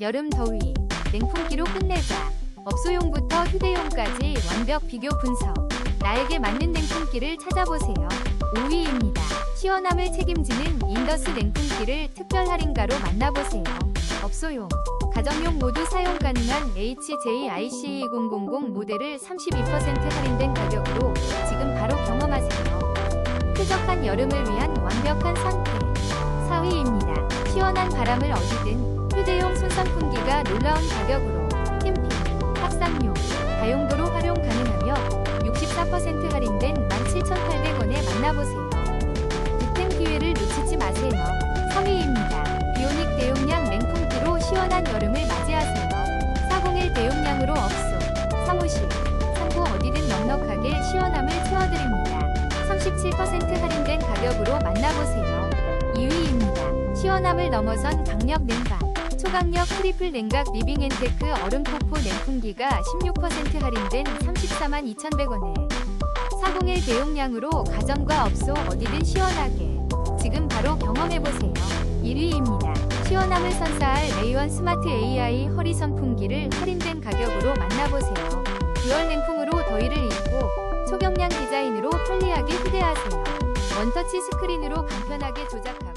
여름 더위, 냉풍기로 끝내자. 업소용부터 휴대용까지 완벽 비교 분석. 나에게 맞는 냉풍기를 찾아보세요. 5위입니다. 시원함을 책임지는 인더스 냉풍기를 특별 할인가로 만나보세요. 업소용, 가정용 모두 사용 가능한 HJIC2000 모델을 32% 할인된 가격으로 지금 바로 경험하세요. 쾌적한 여름을 위한 완벽한 선택. 4위입니다. 시원한 바람을 어디든 손선풍기가 놀라운 가격으로 캠핑, 탁상용, 다용도로 활용 가능하며 64% 할인된 17,800원에 만나보세요. 득템 기회를 놓치지 마세요. 3위입니다. 비오닉 대용량 냉풍기로 시원한 여름을 맞이하세요. 401 대용량으로 업소, 사무실, 상고 어디든 넉넉하게 시원함을 채워드립니다. 37% 할인된 가격으로 만나보세요. 2위입니다. 시원함을 넘어선 강력 냉방. 초강력 트리플 냉각 리빙 앤테크 얼음 폭포 냉풍기가 16% 할인된 34만 2,100원에 401 대용량으로 가정과 업소 어디든 시원하게 지금 바로 경험해보세요. 1위입니다. 시원함을 선사할 레이원 스마트 AI 허리 선풍기를 할인된 가격으로 만나보세요. 듀얼 냉풍으로 더위를 잃고 초경량 디자인으로 편리하게 휴대하세요. 원터치 스크린으로 간편하게 조작하고